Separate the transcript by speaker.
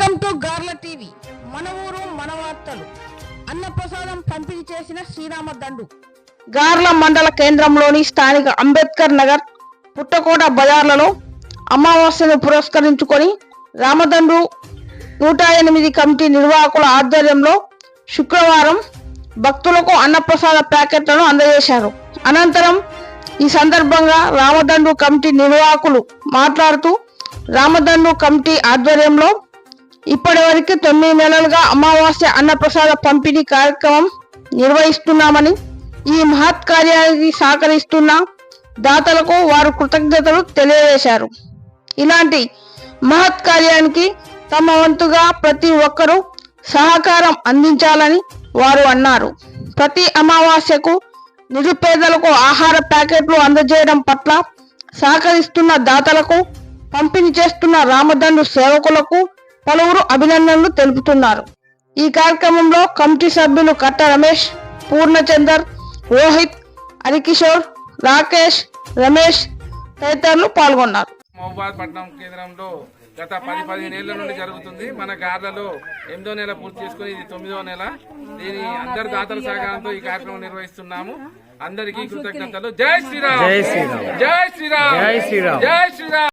Speaker 1: Welcome to Garla TV. మన ఊరు మన వార్తలు అన్నప్రసాదం పంపిణీ చేసిన శ్రీరామ దండు. గార్ల మండల కేంద్రంలోని స్థానిక అంబేద్కర్ నగర్ పుట్టకోట బజార్లలో అమావాస్యను పురస్కరించుకొని రామదండు నూట ఎనిమిది కమిటీ నిర్వాహకుల ఆధ్వర్యంలో శుక్రవారం భక్తులకు అన్నప్రసాద ప్యాకెట్లను అందజేశారు. అనంతరం ఈ సందర్భంగా రామదండు కమిటీ నిర్వాహకులు మాట్లాడుతూ రామదండు కమిటీ ఆధ్వర్యంలో ఇప్పటి వరకు తొమ్మిది నెలలుగా అమావాస్య అన్నప్రసాద పంపిణీ కార్యక్రమం నిర్వహిస్తున్నామని ఈ మహత్ కార్యానికి సహకరిస్తున్న దాతలకు వారు కృతజ్ఞతలు తెలియజేశారు. ఇలాంటి మహత్ కార్యానికి తమ వంతుగా ప్రతి ఒక్కరూ సహకారం అందించాలని వారు అన్నారు. ప్రతి అమావాస్యకు నిరుపేదలకు ఆహార ప్యాకెట్లు అందజేయడం పట్ల సహకరిస్తున్న దాతలకు పంపిణీ చేస్తున్న రామదండు సేవకులకు పలువురు అభినందనలు తెలుపుతున్నారు. ఈ కార్యక్రమంలో కమిటీ సభ్యులు కట్ట రమేష్ పూర్ణచందర్ రోహిత్ హరికిషోర్ రాకేష్ రమేష్ తదితరులు పాల్గొన్నారు.
Speaker 2: మహబూబాద్ కేంద్రంలో గత పది పదిహేను ఏళ్ళ నుండి జరుగుతుంది. మన గార్లలో ఎనిమిదో నెల పూర్తి చేసుకుని ఇది తొమ్మిదో నెల. దీని అందరి దాతల సహకారంతో ఈ కార్యక్రమం నిర్వహిస్తున్నాము. అందరికీ కృతజ్ఞతలు. జై శ్రీరామ్! జై శ్రీరామ్. జై శ్రీరామ్! జై శ్రీరామ్. జై శ్రీరామ్!